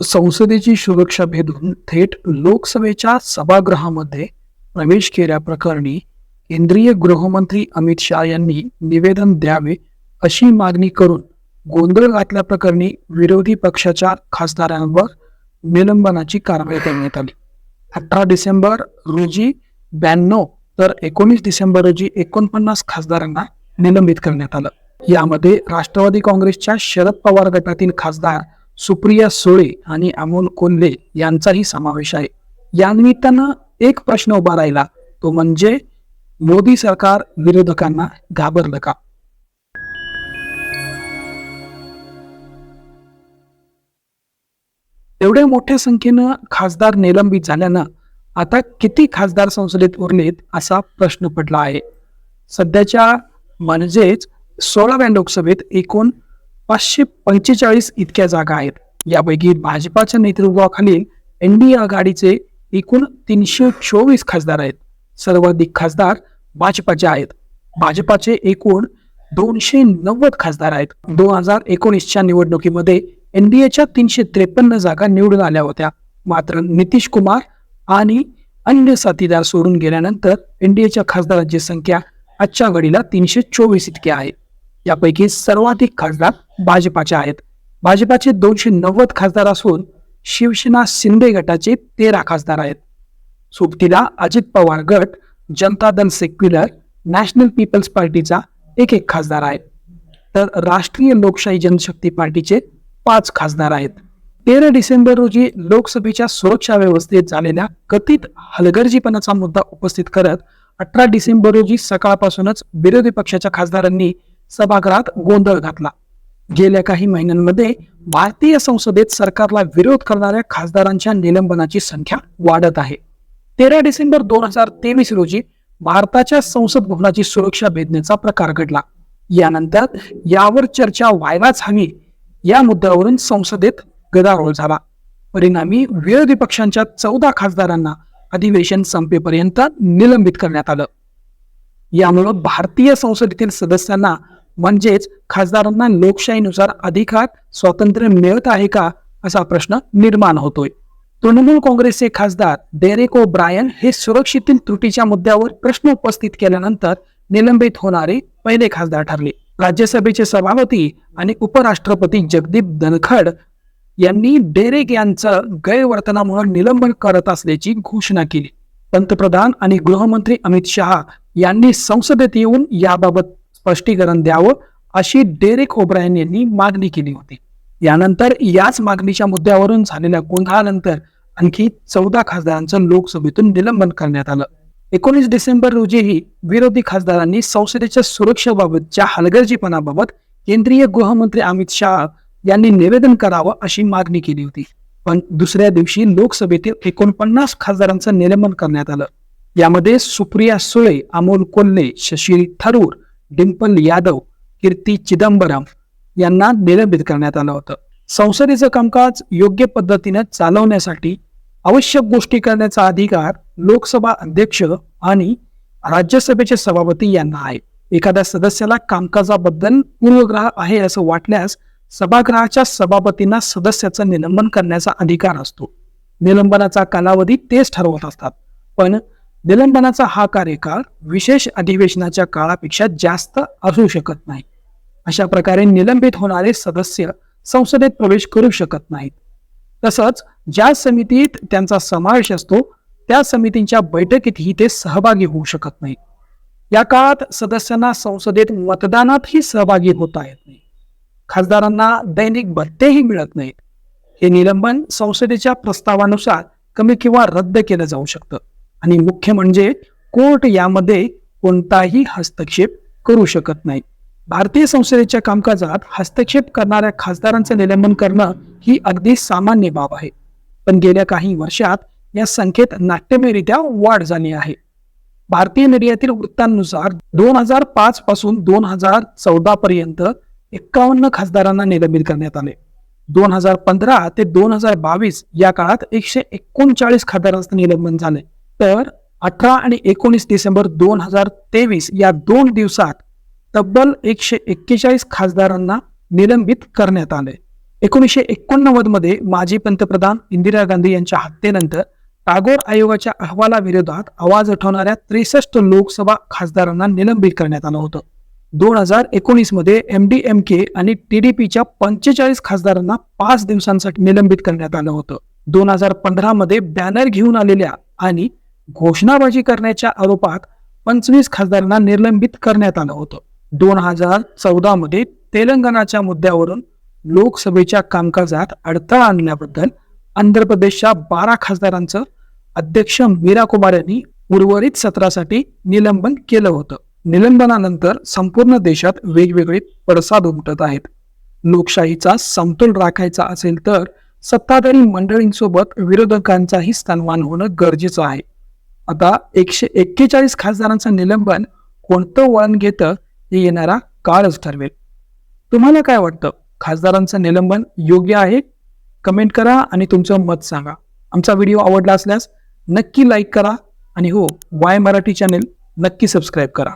संसदेची सुरक्षा भेदून थेट लोकसभेच्या सभागृहामध्ये प्रवेश केल्याप्रकरणी केंद्रीय गृहमंत्री अमित शहा यांनी निवेदन द्यावे अशी मागणी करून गोंधळ घातल्याप्रकरणी विरोधी पक्षाच्या खासदारांवर निलंबनाची कारवाई करण्यात आली. अठरा डिसेंबर रोजी ब्याण्णव तर एकोणीस डिसेंबर रोजी एकोणपन्नास खासदारांना निलंबित करण्यात आलं. यामध्ये राष्ट्रवादी काँग्रेसच्या शरद पवार गटातील खासदार सुप्रिया सोळे आणि अमोल कोल्हे यांचाही समावेश आहे. या निमित्तानं एक प्रश्न उभा राहिला. तो म्हणजे मोदी सरकार विरोधकांना घाबरलं का? एवढ्या मोठ्या संख्येनं खासदार निलंबित झाल्यानं आता किती खासदार संसदेत उरलेत असा प्रश्न पडला आहे. सध्याच्या म्हणजेच सोळाव्या लोकसभेत एकूण पाचशे पंचेचाळीस इतक्या जागा आहेत. यापैकी भाजपाच्या नेतृत्वाखालील एनडीए आघाडीचे एकूण तीनशे चोवीस खासदार आहेत. सर्वाधिक खासदार भाजपाचे आहेत. भाजपाचे एकूण दोनशे नव्वद खासदार आहेत. दोन हजार एकोणीसच्या निवडणुकीमध्ये एनडीएच्या तीनशे त्रेपन्न जागा निवडून आल्या होत्या. मात्र नितीश कुमार आणि अन्य साथीदार सोडून गेल्यानंतर एनडीएच्या खासदारांची संख्या आजच्या घडीला तीनशे चोवीस इतकी आहे. यापैकी सर्वाधिक खासदार भाजपाचे आहेत. भाजपाचे दोनशे नव्वद खासदार असून शिवसेना शिंदे गटाचे तेरा खासदार आहेत. सोबतीला अजित पवार गट Janata Dal secular national people's पार्टीचा एक एक खासदार आहे तर राष्ट्रीय लोकशाही जनशक्ती पार्टीचे पाच खासदार आहेत. तेरा डिसेंबर रोजी लोकसभेच्या सुरक्षा व्यवस्थेत झालेल्या कथित हलगर्जीपणाचा मुद्दा उपस्थित करत अठरा डिसेंबर रोजी सकाळपासूनच विरोधी पक्षाच्या खासदारांनी सभागृहात गोंधळ घातला. गेल्या काही महिन्यांमध्ये भारतीय संसदेत सरकारला विरोध करणाऱ्या खासदारांच्या निलंबनाची संख्या वाढत आहे. तेरा डिसेंबर दोन हजार तेवीस रोजी भारताच्या संसद भवनाची सुरक्षा भेदण्याचा प्रकार घडला. यानंतर यावर चर्चा व्हायलाच हवी. या मुद्द्यावरून संसदेत गदारोळ झाला. परिणामी विरोधी पक्षांच्या चौदा खासदारांना अधिवेशन संपेपर्यंत निलंबित करण्यात आलं. यामुळं भारतीय संसदेतील सदस्यांना म्हणजेच खासदारांना लोकशाहीनुसार अधिकार स्वातंत्र्य मिळत आहे का असा प्रश्न निर्माण होतोय. तृणमूल काँग्रेसचे खासदार डेरेक ओ ब्रायन हे सुरक्षित त्रुटीच्या मुद्द्यावर प्रश्न उपस्थित केल्यानंतर निलंबित होणारे पहिले खासदार ठरले. राज्यसभेचे सभापती आणि उपराष्ट्रपती जगदीप धनखड यांनी डेरेक यांचं गैरवर्तनामुळे निलंबन करत असल्याची घोषणा केली. पंतप्रधान आणि गृहमंत्री अमित शहा यांनी संसदेत येऊन याबाबत स्पष्टीकरण द्यावं अशी डेरेक ओब्रायन यांनी मागणी केली होती. यानंतर याच मागणीच्या मुद्द्यावरून झालेल्या गोंधळानंतर आणखी चौदा खासदारांचं लोकसभेतून निलंबन करण्यात आलं. एकोणीस डिसेंबर रोजीही विरोधी खासदारांनी संसदेच्या सुरक्षेबाबतच्या हलगर्जीपणाबाबत केंद्रीय गृहमंत्री अमित शाह यांनी निवेदन करावं अशी मागणी केली होती. पण दुसऱ्या दिवशी लोकसभेतील एकोणपन्नास खासदारांचं निलंबन करण्यात आलं. यामध्ये सुप्रिया सुळे अमोल कोल्हे शशी थरूर डिंपल यादव कीर्ती चिदंबरम यांना निलंबित करण्यात आलं होतं. संसदेचं कामकाज योग्य पद्धतीनं चालवण्यासाठी आवश्यक गोष्टी करण्याचा अधिकार लोकसभा अध्यक्ष आणि राज्यसभेचे सभापती यांना आहे. एखाद्या सदस्याला कामकाजाबद्दल पूर्वग्रह आहे असं वाटल्यास सभागृहाच्या सभापतींना सदस्याचं निलंबन करण्याचा अधिकार असतो. निलंबनाचा कालावधी तेच ठरवत असतात. पण निलंबनाचा हा कार्यकाळ विशेष अधिवेशनाच्या काळापेक्षा जास्त असू शकत नाही. अशा प्रकारे निलंबित होणारे सदस्य संसदेत प्रवेश करू शकत नाहीत. तसंच ज्या समितीत त्यांचा समावेश असतो त्या समितींच्या बैठकीतही ते सहभागी होऊ शकत नाहीत. या काळात सदस्यांना संसदेत मतदानातही सहभागी होता येत नाही. खासदारांना दैनिक भत्तेही मिळत नाहीत. हे निलंबन संसदेच्या प्रस्तावानुसार कमी किंवा रद्द केलं जाऊ शकतं. आणि मुख्य म्हणजे कोर्ट यामध्ये कोणताही हस्तक्षेप करू शकत नाही. भारतीय संसदेच्या कामकाजात हस्तक्षेप करणाऱ्या खासदारांचं निलंबन करणं ही अगदी सामान्य बाब आहे. पण गेल्या काही वर्षात या संख्येत नाट्यमयरित्या वाढ झाली आहे. भारतीय मीडियातील वृत्तांनुसार दोन हजार पाच पासून दोन हजार चौदा पर्यंत एक्कावन्न खासदारांना निलंबित करण्यात आले. दोन हजार पंधरा ते दोन हजार बावीस या काळात एकशे एकोणचाळीस खासदारांचं निलंबन झाले तर अठरा आणि एकोणीस डिसेंबर दोन हजार तेवीस या दोन दिवसात तब्बल एकशे एक्केचाळीस खासदारांना निलंबित करण्यात आले. एकोणीसशे एकोणनव्वदमध्ये माजी पंतप्रधान इंदिरा गांधी यांच्या हत्येनंतर टागोर आयोगाच्या अहवालाविरोधात आवाज उठवणाऱ्या त्रेसष्ट लोकसभा खासदारांना निलंबित करण्यात आलं होतं. दोन हजार एकोणीसमध्ये एम डी एम के आणि टीडीपीच्या पंचेचाळीस खासदारांना पाच दिवसांसाठी निलंबित करण्यात आलं होतं. दोन हजार पंधरा मध्ये बॅनर घेऊन आलेल्या आणि घोषणाबाजी करण्याच्या आरोपात पंचवीस खासदारांना निलंबित करण्यात आलं होतं. दोन हजार चौदा मध्ये तेलंगणाच्या मुद्द्यावरून लोकसभेच्या कामकाजात अडथळा आणल्याबद्दल आंध्र प्रदेशच्या बारा खासदारांचं अध्यक्ष मीरा कुमार यांनी उर्वरित सत्रासाठी निलंबन केलं होतं. निलंबनानंतर संपूर्ण देशात वेगवेगळे पडसाद उमटत आहेत. लोकशाहीचा समतोल राखायचा असेल तर सत्ताधारी मंडळींसोबत विरोधकांचाही सन्मान होणं गरजेचं आहे. आता एकशे एक्केचाळीस खासदारांचं निलंबन कोणतं वळण घेतं हे येणारा काळच ठरवेल. तुम्हाला काय वाटतं? खासदारांचं निलंबन योग्य आहे? कमेंट करा आणि तुमचं मत सांगा. आमचा व्हिडिओ आवडला असल्यास नक्की लाईक करा आणि हो वाय मराठी चॅनेल नक्की सबस्क्राईब करा.